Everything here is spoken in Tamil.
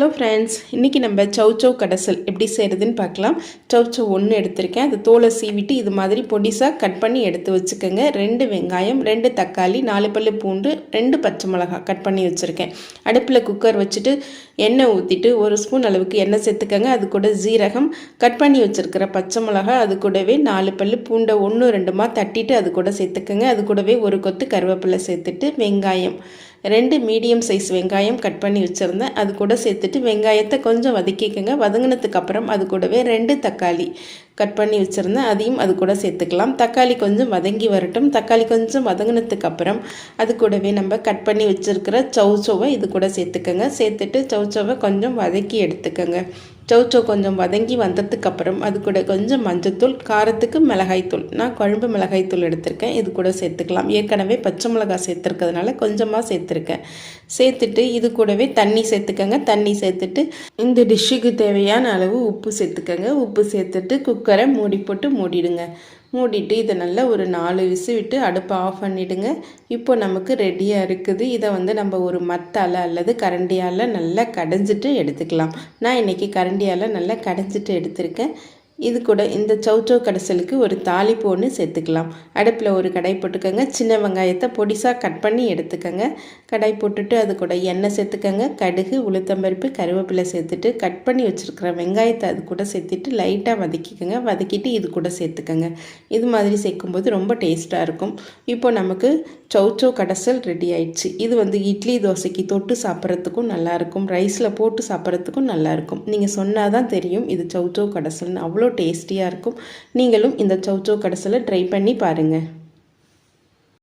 ஹலோ ஃப்ரெண்ட்ஸ் இன்றைக்கி நம்ம சௌச்சௌ கடைசல் எப்படி செய்கிறதுன்னு பார்க்கலாம். சௌச்சௌ ஒன்று எடுத்திருக்கேன். அது தோலை சீவிட்டு இது மாதிரி பொடிசாக கட் பண்ணி எடுத்து வச்சுக்கோங்க. ரெண்டு வெங்காயம் ரெண்டு தக்காளி நாலு பல்லு பூண்டு ரெண்டு பச்சை மிளகாய் கட் பண்ணி வச்சுருக்கேன். அடுப்பில் குக்கர் வச்சுட்டு எண்ணெய் ஊற்றிட்டு ஒரு ஸ்பூன் அளவுக்கு எண்ணெய் சேர்த்துக்கோங்க. அது கூட ஜீரகம். கட் பண்ணி வச்சுருக்கிற பச்சை மிளகாய் அது கூடவே நாலு பல்லு பூண்டை ஒன்று ரெண்டுமா தட்டிட்டு அது கூட சேர்த்துக்கோங்க. அது கூடவே ஒரு கொத்து கருவேப்பிலை சேர்த்துட்டு வெங்காயம் ரெண்டு மீடியம் சைஸ் வெங்காயம் கட் பண்ணி வச்சுருந்தேன். அது கூட சேர்த்துட்டு வெங்காயத்தை கொஞ்சம் வதக்கிக்கோங்க. வதங்கினதுக்கப்புறம் அது கூடவே ரெண்டு தக்காளி கட் பண்ணி வச்சுருந்தேன். அதையும் அது கூட சேர்த்துக்கலாம். தக்காளி கொஞ்சம் வதங்கி வரட்டும். தக்காளி கொஞ்சம் வதங்கினதுக்கப்புறம் அது கூடவே நம்ம கட் பண்ணி வச்சுருக்கிற சௌச்சோவை இது கூட சேர்த்துக்கோங்க. சேர்த்துட்டு சௌச்சோவை கொஞ்சம் வதக்கி எடுத்துக்கோங்க. சௌச்சோ கொஞ்சம் வதங்கி வந்ததுக்கப்புறம் அது கூட கொஞ்சம் மஞ்சத்தூள் காரத்துக்கு மிளகாய்த்தூள். நான் குழம்பு மிளகாய்த்தூள் எடுத்திருக்கேன். இது கூட சேர்த்துக்கலாம். ஏற்கனவே பச்சை மிளகாய் சேர்த்துருக்கிறதுனால கொஞ்சமாக சேர்த்துருக்கேன். சேர்த்துட்டு இது கூடவே தண்ணி சேர்த்துக்கோங்க. தண்ணி சேர்த்துட்டு இந்த டிஷ்ஷுக்கு தேவையான அளவு உப்பு சேர்த்துக்கோங்க. உப்பு சேர்த்துட்டு குக்கரை மூடி போட்டு மூடிடுங்க. மூடிட்டு இதை நல்லா ஒரு நாலு விசு விட்டு அடுப்பை ஆஃப் பண்ணிவிடுங்க இப்போ நமக்கு ரெடியாக இருக்குது. இதை வந்து நம்ம ஒரு மத்தால் அல்லது கரண்டியால் நல்லா கடைஞ்சிட்டு எடுத்துக்கலாம். நான் இன்றைக்கி கரண்டியால் நல்லா கடைஞ்சிட்டு எடுத்திருக்கேன். இது கூட இந்த சௌச்சோ கடைசலுக்கு ஒரு தாளிப்பு ஒன்று சேர்த்துக்கலாம். அடுப்பில் ஒரு கடை போட்டுக்கோங்க. சின்ன வெங்காயத்தை பொடிசாக கட் பண்ணி எடுத்துக்கோங்க. கடை போட்டுட்டு அது கூட எண்ணெய் சேர்த்துக்கோங்க. கடுகு உளுத்தம்பருப்பு கருவேப்பிலை சேர்த்துட்டு கட் பண்ணி வச்சுருக்கிற வெங்காயத்தை அது கூட சேர்த்துட்டு லைட்டாக வதக்கிக்கோங்க. வதக்கிட்டு இது கூட சேர்த்துக்கோங்க. இது மாதிரி சேர்க்கும்போது ரொம்ப டேஸ்ட்டாக இருக்கும். இப்போ நமக்கு சௌச்சோ கடைசல் ரெடி ஆயிடுச்சு. இது வந்து இட்லி தோசைக்கு தொட்டு சாப்பிட்றதுக்கும் நல்லாயிருக்கும் ரைஸில் போட்டு சாப்பிட்றதுக்கும் நல்லாயிருக்கும் நீங்கள் சொன்னால் தான் தெரியும் இது சௌச்சோ கடைசல்னு. அவ்வளோ டேஸ்டியாக இருக்கும். நீங்களும் இந்த சௌச்சோ கடைசியில் ட்ரை பண்ணி பாருங்கள்